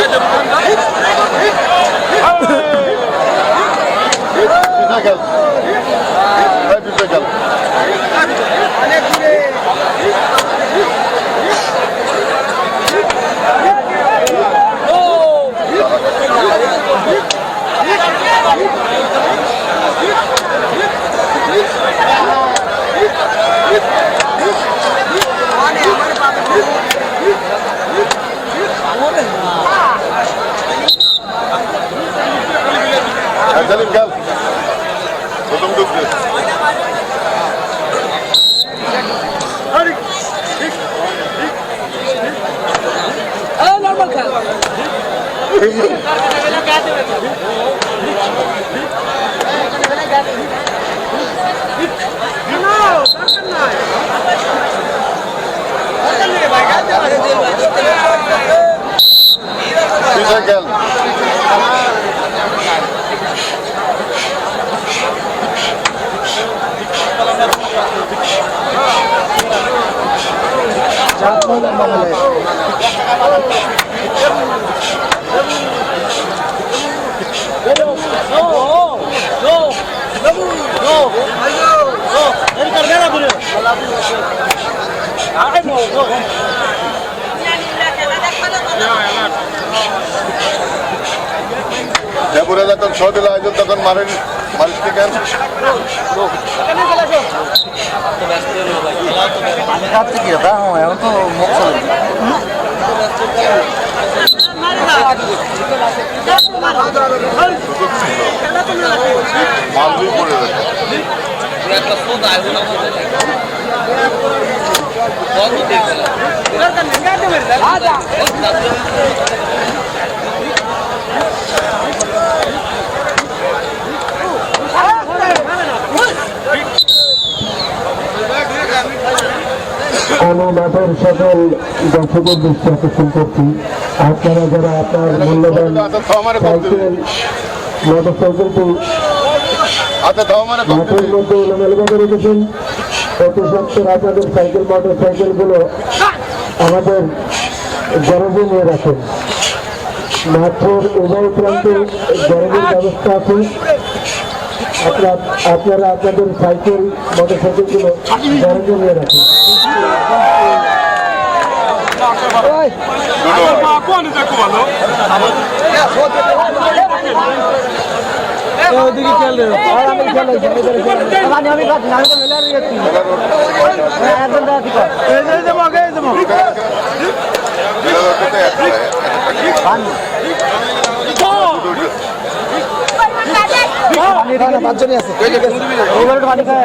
পিছে খেল ভাই পিছে খেল নর্মাল খেল দেবুরা যখন ছ দিল আয়োজন তখন মারেন মানুষকে কেন পড়ে কোনো মাঠের সকল দর্শকের দৃষ্টি আকর্ষণ করছি। আপনারা যারা আপনার মূল্যবান সাইকেল মোটর সাইকেলটি মাঠের মধ্যে এলোমেলোভাবে রেখেছেন। প্রতি সপ্তাহে আপনাদের সাইকেল মোটর সাইকেলগুলো আমাদের গ্যারেজে নিয়ে রাখেন মাঠের উভয় প্রান্তে গ্যারেজের ব্যবস্থা আছে আপনার আপনারা আপনাদের সাইকেল মোটর সাইকেলগুলো গ্যারেজে নিয়ে রাখেন ওইদিকে খেল রে আর আমি খেল আমি আমি কাজ না আমি তো মেলার যাচ্ছি একদম রাতি কর এই যে দেবো আগে দেবো পানি খায় না পাঁচজনই আছে এইবার একটু পানি খায়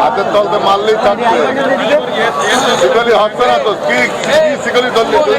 হাতের তলতে মারলেই থাকবে। শিকলি হচ্ছে না তো কি শিকলি ধরলি তুই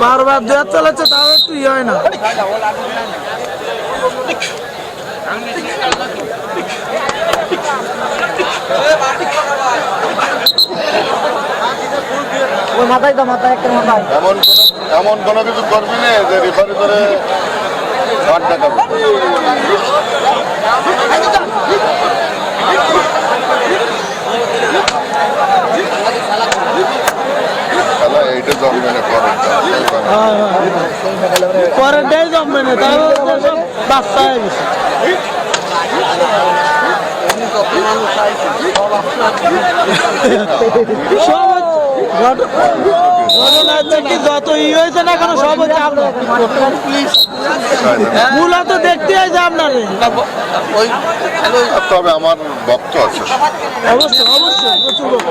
বারবার দুই চলেছে তাও একটু ইয়ে হয় না। ওই মাথায় তো মাথায় একটা মাথায়। এমন কোনো- এমন কোনো কিছু করবি না যে রেফারি করে খেলা এইটা জমবে না পরে পরের ডে জমবে না তাহলে সব বাচ্চা হয়ে গেছে। যত ই হয়েছে না কেন সব হচ্ছে আপনার মূলত দেখতে হয়েছে আপনার তবে আমার ভক্ত আছে। অবশ্যই অবশ্যই প্রচুর লোক।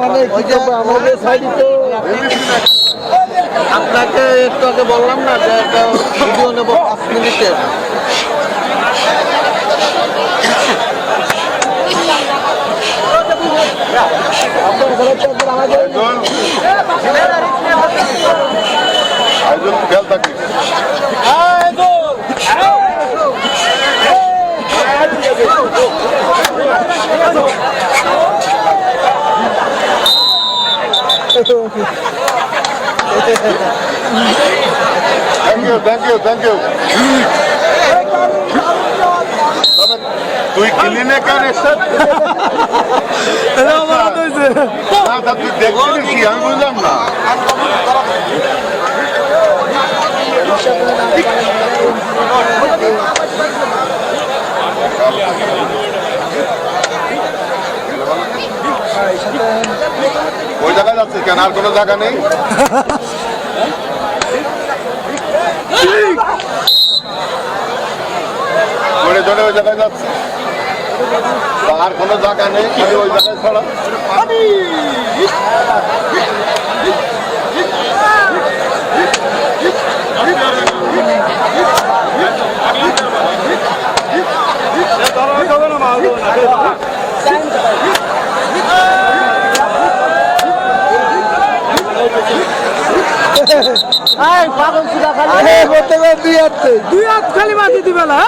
মানে কি আমাদের সাইডে তো আপনাকে একটু আগে বললাম না যে একটা ভিডিও নেব পাঁচ মিনিটের আইজুল আইজুল খেয়াল থাকিস তুই কিনলি কেন এসে না তা তুই দেখছিস কি? আমি বুঝলাম না। ওই জায়গায় যাচ্ছিস কেন? আর কোনো জায়গা নেই? জোরে জোরে ওই জায়গায় যাচ্ছে। আর কোনো জায়গা নেই খালি ওই জায়গায় ছাড়া। এই খালি দুই হাত দুই হাত খালি বাজি দিবে না